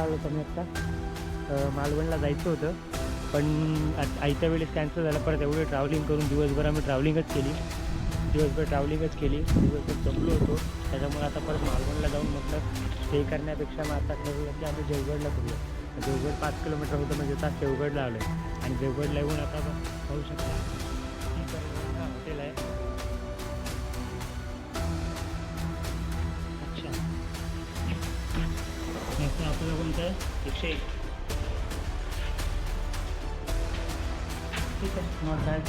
आम्हाला खूप आलो होतो मी आत्ता मालवणला जायचं होतं. पण आयत्या वेळेस कॅन्सल झालं. परत एवढं ट्रॅव्हलिंग करून दिवसभर आम्ही ट्रॅव्हलिंगच केली. दिवसभर ट्रॅव्हलिंगच केली. दिवसभर जमलो होतो. त्याच्यामुळे आता परत मालवणला जाऊन म्हटलं स्टे करण्यापेक्षा मग आता ठरवलं की आम्ही देवगडला करूया देवगड पाच किलोमीटर होतं म्हणजे आता देवगडला आलो आहे आणि देवगडला येऊन आता होऊ पाहू शकता. आहे एकशे एक. ठीक आहे नॉट बॅड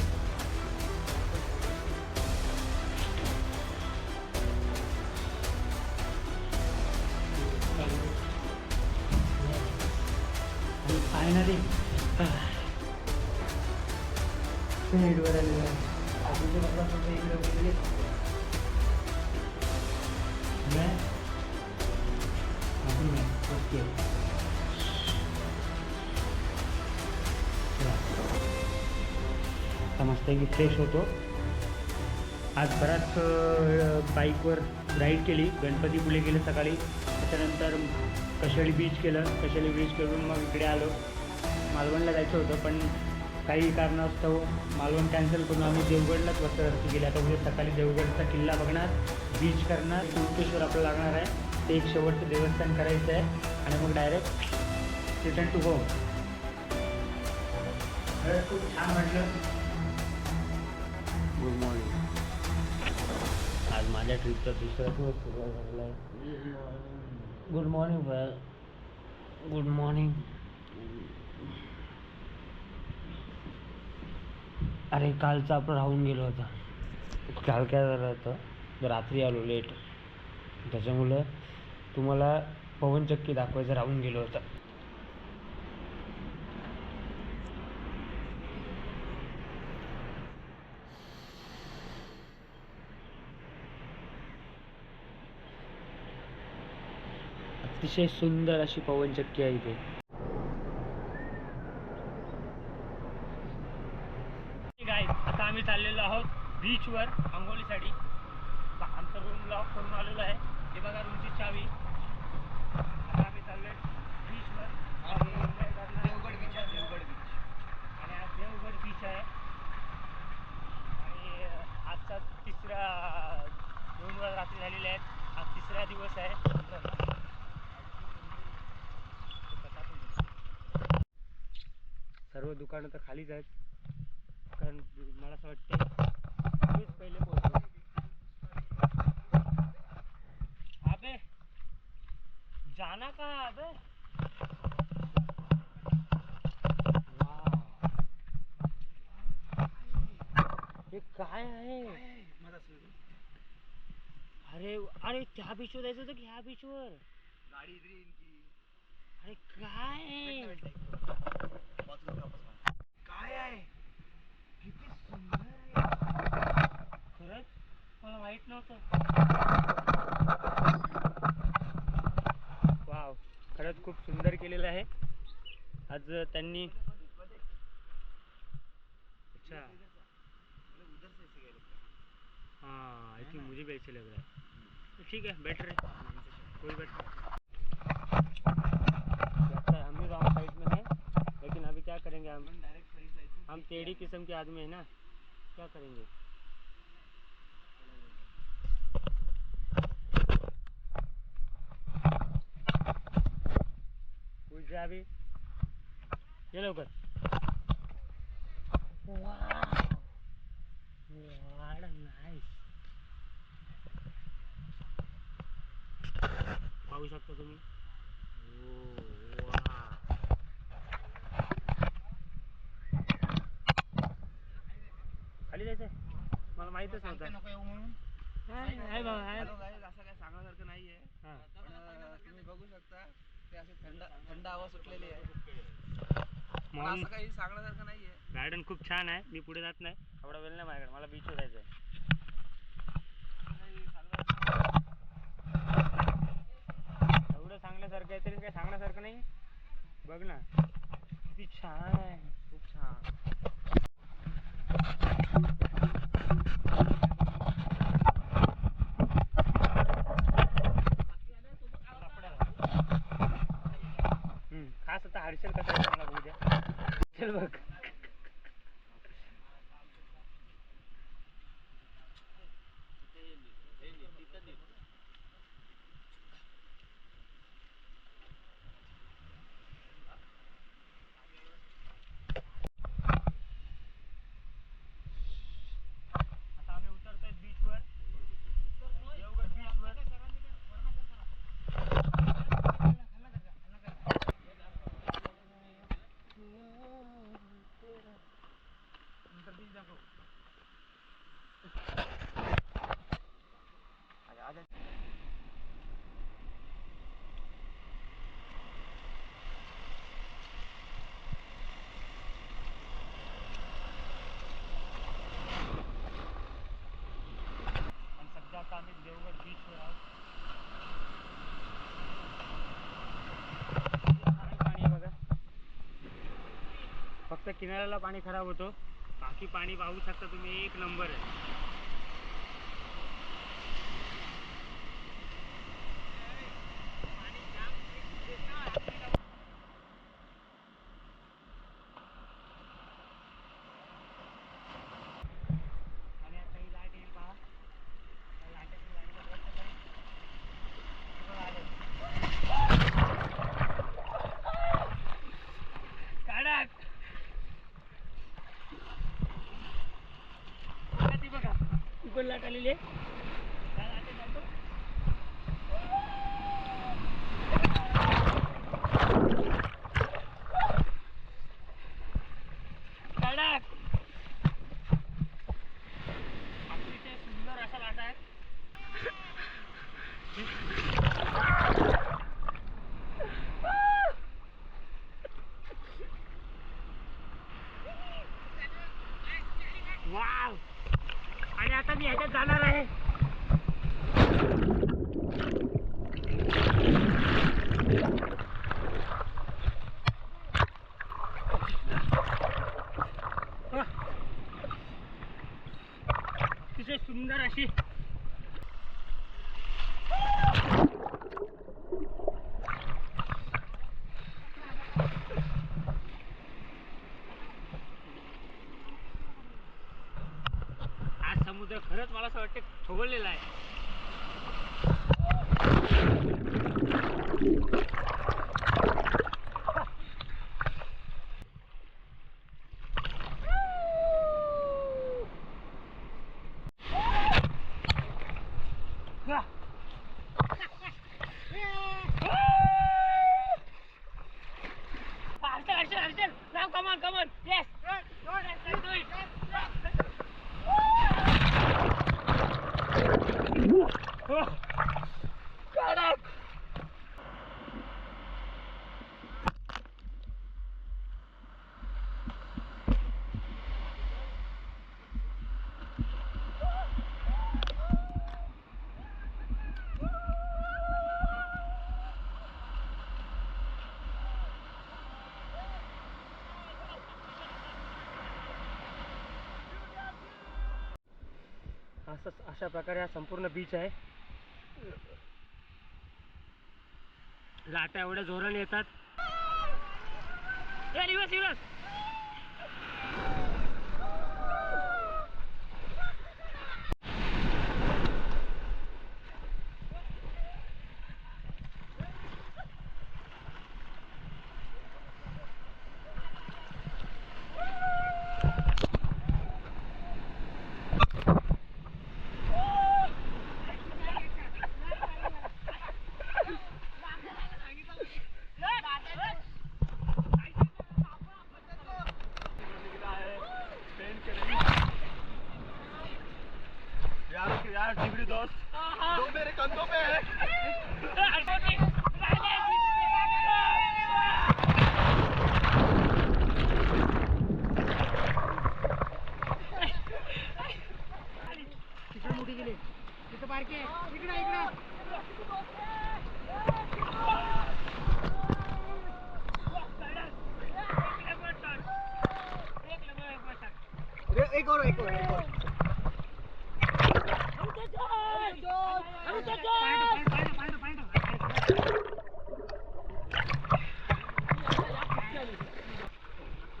फायनली हेडवर आलेलं आहे. आधी इकडे वगैरे नाही मस्तपैकी फ्रेश होतो. आज बराच बाईकवर राईड केली. गणपतीपुळे गेले सकाळी. त्याच्यानंतर कशाळी बीच केलं. कशाळी बीच करून मग इकडे आलो. मालवणला जायचं होतं पण काही कारणास्तव मालवण कॅन्सल करून आम्ही देवगडलाच वस्त्रवरती गेले. आता उद्या सकाळी देवगडचा किल्ला बघणार बीच करणार. कुणकेश्वर आपलं लागणार आहे. ते एक शेवटचं देवस्थान करायचं आहे आणि मग डायरेक्ट रिटर्न टू होम खूप छान वाटलं. गुड मॉर्निंग आज माझ्या ट्रिपचा दुसरा दिवस सुरुवात झालेला आहे. Good morning sir good morning अरे कालचा आपण राहून गेलो होता. काल काय झालं होतं? रात्री आलो लेट त्याच्यामुळं तुम्हाला पवनचक्की दाखवायचं राहून गेलो होता. अतिशय सुंदर अशी पवनचक्की आहे इथे. आता आम्ही चाललेलो आहोत बीचवर आंघोळीसाठी. आमचा रूम लॉक करून आलेलो आहे. हे बघा रूमची चावी आता आम्ही चाललोय बीचवर आणि enjoy करणार. देवगड बीच आहे देवगड बीच आणि आज देवगड बीच आहे आणि अं, आजचा तिसरा दोन वेळा रात्री झालेले आहेत आज तिसरा दिवस आहे सर्व दुकानं तर खालीच आहेत. कारण मला असं वाटते मीच पहिले पोहोचलो. अबे जाना का अबे. हे काय आहे? अरे अरे त्या बीचवर जायचं होतं की ह्या बीचवर गाडी इधर येईल की अरे काय आहे? बाथरूम काय मला माहित नव्हतं वाव खरंच खूप सुंदर केलेलं आहे. आज त्यांनी अच्छा. हाँ आई थिंक मुझे भी ऐसे लग रहा है ठीक है बेटर है कोई है हम भी रॉन्ग साइड में हैं लेकिन अभी क्या करेंगे हम? हम टेढ़ी किस्म के आदमी हैं ना. क्या करेंगे? उठ जा अभी ये लवकर पाहू शकता तुम्ही? वा खाली जायचंय? मला माहितच सांगते नव्हतं. नको येऊ म्हणून. आहे आहे बाबा आहे. असं काय सांगण्यासारखं नाहीये. हां. पण अं, तुम्ही बघू शकता. ते असे थंड थंड हवा सुटलेली आहे. पण असं काही सांगण्यासारखं नाहीये. गार्डन खूप छान आहे. मी पुढे जात नाही. एवढा वेळ नाही माझ्याकडे. मला बीचवर जायचं आहे एवढं सांगण्यासारखं आहे तरी काही सांगण्यासारखं नाही. बघ ना. किती छान आहे. खूप छान. खास आता हर्षल कसा मला चल बघ. किनाऱ्याला पाणी खराब होतो. बाकी पाणी पाहू शकता तुम्ही एक नंबर आहे. গোল্লাটা নিলে 起 असंच अशा प्रकारे हा संपूर्ण बीच आहे. लाटा एवढ्या जोराने येतात. दिवस दिवस dann doch weg.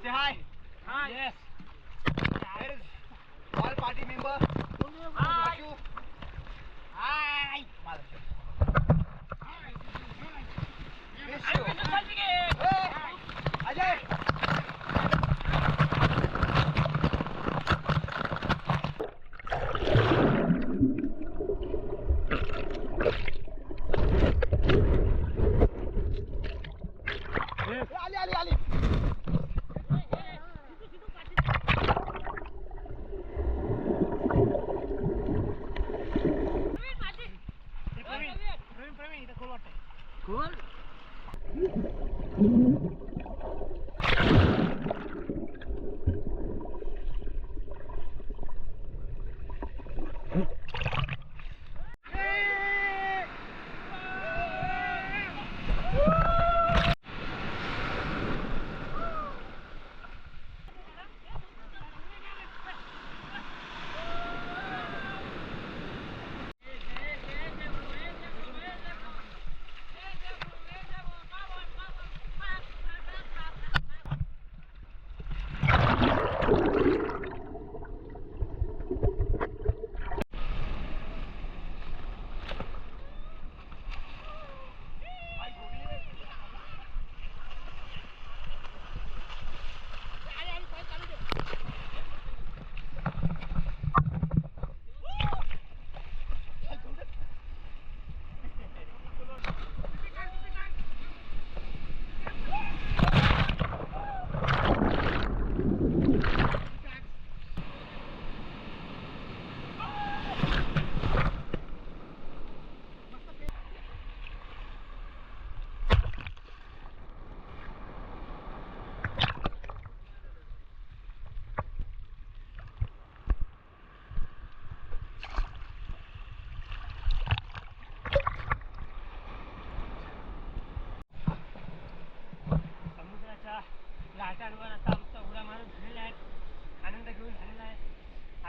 Say hi. Hi. Yes. There is all party member. Hi. Raju. Hi. Malasya. Hi. Hi. Hi. Hi. Hi. Hi. Hi.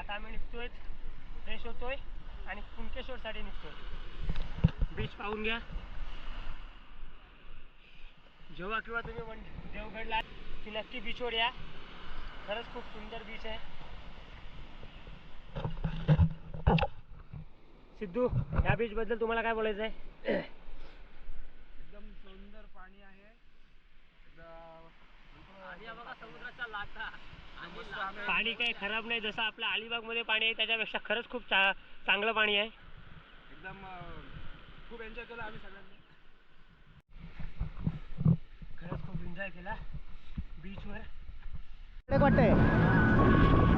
आता आम्ही निघतोय फ्रेश होतोय आणि कुणकेश्वरसाठी निघतोय. बीच पाहून घ्या. जेव्हा किंवा तुम्ही वन देवगडला की नक्की बीचवर या. खरंच खूप सुंदर बीच आहे. सिद्धू या बीच बद्दल तुम्हाला काय बोलायचं आहे एकदम सुंदर पाणी आहे. समुद्राच्या लाटा. पाणी काही खराब नाही जसं आपलं अलिबागमध्ये पाणी आहे त्याच्यापेक्षा खरंच खूप चा चांगलं पाणी आहे. एकदम खूप एन्जॉय केलं आम्ही सगळ्यांनी. खरंच खूप एन्जॉय केला बीचवर वाटतंय.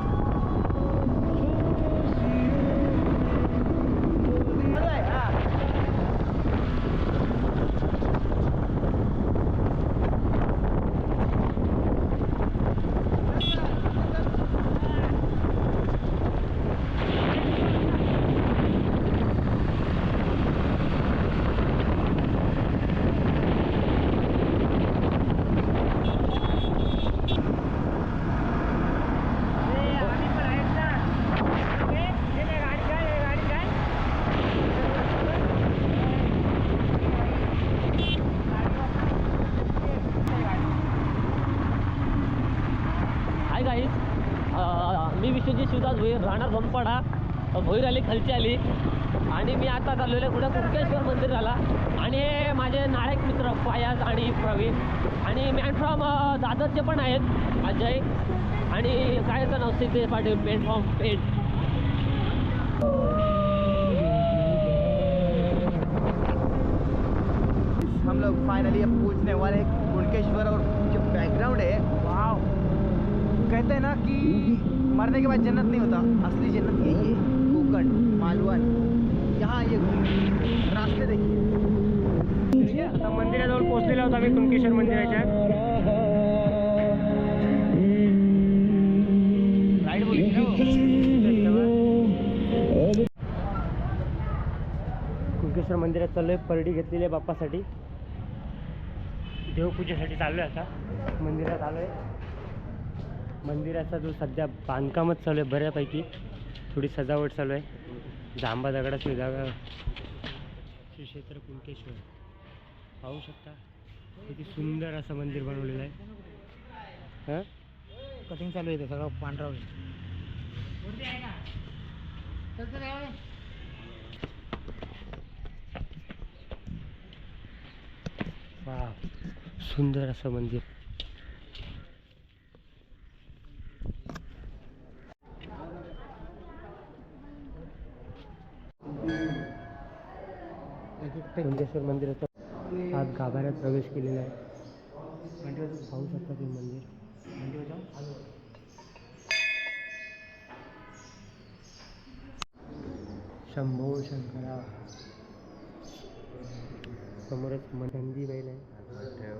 विश्वजित भोईर राहणार भंपाडा भोईर आली खालची आली. आणि मी आता चाललेलं कुठं कुणकेश्वर मंदिर झाला आणि हे माझे नायक मित्र फायाज आणि प्रवीण. आणि मॅन फ्रॉम दादरचे पण आहेत अजय. आणि काय नाव सिद्धे पाटील पेंट फ्रॉम पेट हम लोग फाइनली अब पूछने वाले हैं कुणकेश्वर और जो बैकग्राउंड है। कहते हैं ना कि मरने के बाद जन्नत नहीं होता असली जन्नत यही है। कोकण मालवण यहाँ ये रास्ते देखिए। आता मंदिराजवळ पोहोचलेला होता आम्ही कुणकेश्वर मंदिराच्या कुंकेश्वर बोली हो? कुणकेश्वर मंदिरात चाललोय परडी घेतलेली आहे बाप्पासाठी. देवपूजेसाठी चाललो आहे आता. मंदिरात आलो आहे मंदिराचा जो सध्या बांधकामच चालू आहे बऱ्यापैकी थोडी सजावट चालू आहे. जांबा दगडाची जागा श्री क्षेत्र कुणकेश्वर पाहू शकता किती सुंदर असं मंदिर बनवलेलं आहे. हां? कटिंग चालू आहे सगळं पांढरा वा सुंदर असं मंदिर. कुंडेश्वर मंदिराचा आज गाभाऱ्यात प्रवेश केलेला आहे. पाहू शकता ते मंदिर. शंभो शंकरा. समोरच मंदी बैल आहे.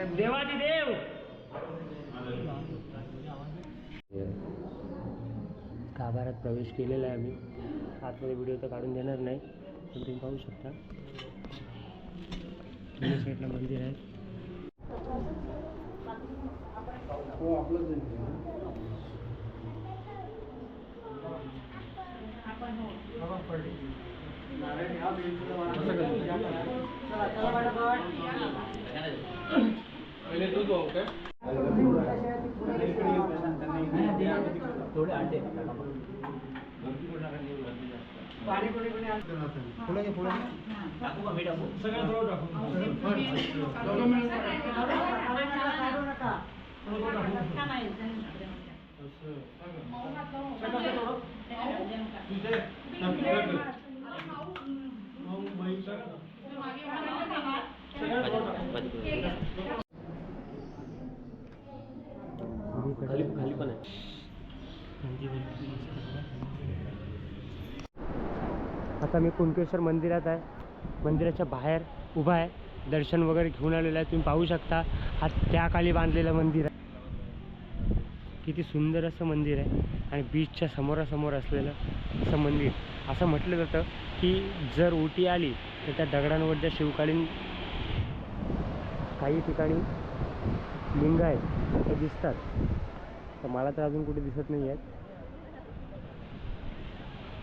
आतमध्ये काय देवादी देव गाभाऱ्यात प्रवेश केलेला आहे आम्ही. आतमध्ये व्हिडिओ तर काढून देणार नाही. पण तुम्ही शकता. साईडला मंदिर आहे. पुढे घे, पुढे घे. खाली खाली पण आहे आता मी कुणकेश्वर मंदिरात आहे. मंदिराच्या बाहेर उभा आहे. दर्शन वगैरे घेऊन आलेलं आहे. तुम्ही पाहू शकता हा त्याखाली बांधलेलं मंदिर आहे. किती सुंदर असं मंदिर आहे. आणि बीचच्या समोरासमोर असलेलं असं मंदिर. असं म्हटलं जातं की जर उटी आली तर त्या दगडांवरच्या शिवकालीन काही ठिकाणी लिंग आहेत ते दिसतात. तर मला तर अजून कुठे दिसत नाही आहेत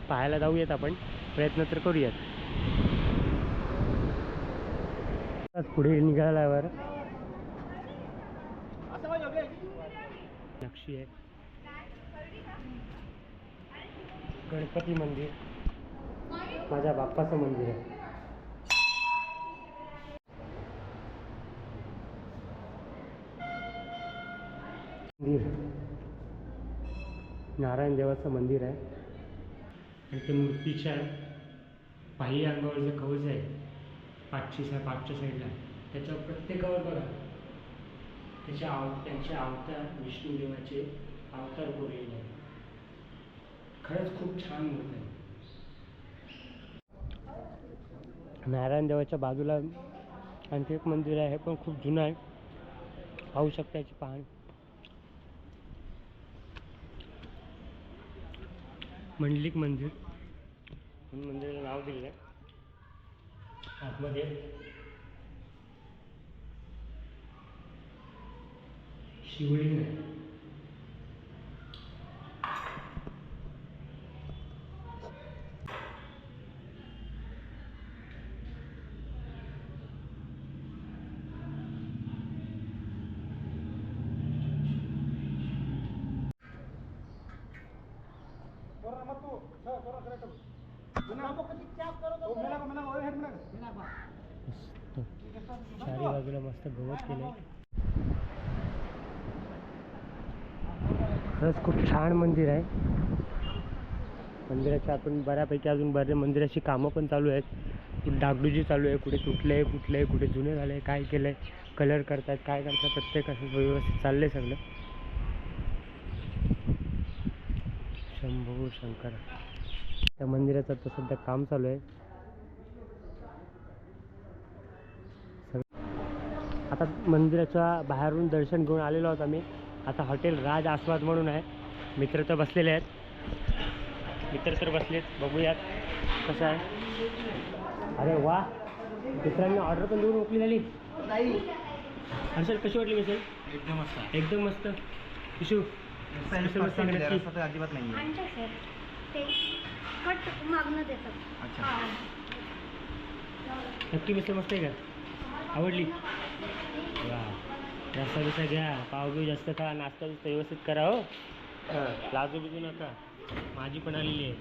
पाहायला जाऊयात आपण. प्रयत्न तर करूयात. पुढे निघाल्यावर नक्षी आहे. गणपती मंदिर माझ्या बाप्पाचं मंदिर आहे. मंदिर. नारायण देवाचं मंदिर आहे. आणि ते मूर्तीच्या बाह्य अंगावर जे कवच आहे पाचशे सा पाचच्या साईडला त्याच्यावर प्रत्येकावर बघा. त्याच्या आव त्यांचे अवतार विष्णुदेवाचे अवतार कोरलेले आहे खरंच खूप छान मूर्त आहे. नारायण देवाच्या बाजूला आणखी एक मंदिर आहे हे पण खूप जुनं आहे. पाहू शकता याची पाहणी. मंडलिक मंदिर. मंदिराला नाव दिलेलं आहे आतमध्ये शिवलिंग आहे मस्त चारी बाजूला मस्त गवत केलंय. खरंच खूप छान मंदिर आहे. मंदिराच्या आपण बऱ्यापैकी अजून बरे मंदिराची कामं पण चालू आहेत. कुठे डागडुजी चालू आहे. कुठे तुटले आहे फुटले आहे कुठे जुने झाले आहे काय केलं आहे कलर करतात काय करतात प्रत्येक असं व्यवस्थित चाललं आहे सगळं. शंभू शंकर. त्या मंदिराचं आता सध्या काम चालू आहे. आता मंदिराच्या बाहेरून दर्शन घेऊन आलेलो आहोत आम्ही. आता हॉटेल राज आस्वाद म्हणून आहे. मित्र तर बसलेले आहेत. मित्र तर बसलेत. बघूयात कसं आहे. अरे वा! मित्रांनी ऑर्डर पण देऊन मोकळी झाली. हर्षल कशी वाटली मिसळ? एकदम मस्त. एकदम मस्त. तर अजिबात नाही कट मागणं देतात. अच्छा. हा. नक्की मिसळ मस्त आहे का? आवडली? वा. रस्सा बिस्सा घ्या. पाव बिव जास्त खा नाश्ता बिस्ता व्यवस्थित करा हो. लाजू बिजू नका. माझी पण आलेली आहे.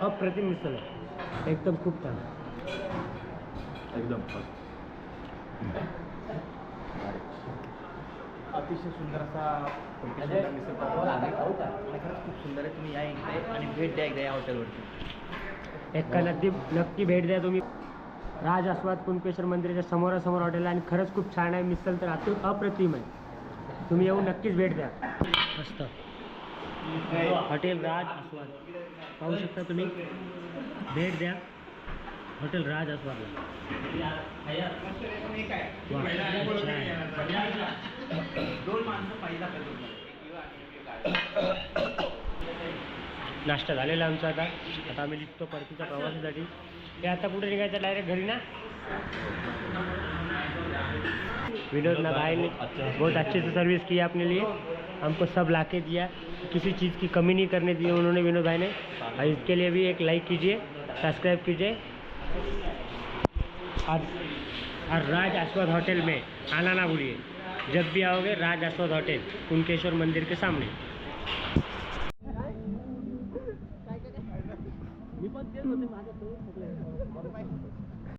अप्रतिम मिसळ. आहे एकदम खूप छान. एकदम अतिशय सुंदर असा. आणि खरंच खूप सुंदर आहे. तुम्ही या इकडे आणि भेट द्या एकदा या हॉटेलवरती एका नक्की नक्की भेट द्या तुम्ही. राज आस्वाद कुणकेश्वर मंदिराच्या समोरासमोर हॉटेल आणि खरंच खूप छान आहे. मिसल तर अति अप्रतिम आहे. तुम्ही येऊन नक्कीच भेट द्या. मस्त. हॉटेल राज आस्वाद पाहू शकता तुम्ही. भेट द्या. हॉटेल राज आस्वादला. दोन माणसं पाहिजे नाश्ता झालेला आमचा आता. आता आम्ही निघतो परतीच्या प्रवासासाठी. हे आता कुठे निघायचं? डायरेक्ट घरी ना? विनोद ना भाई ने बहुत अच्छे से सर्विस की अपने लिए. हमको सब ला के दिया. किसी चीज़ की कमी नहीं करने दी उन्होंने विनोद भाई ने. और इसके लिए भी एक लाइक कीजिए सब्सक्राइब कीजिए. और, राज आस्वाद होटल में आना ना भूलिए जब भी आओगे राज आस्वाद होटल कुंकेश्वर मंदिर के सामने। मी पण होते माझं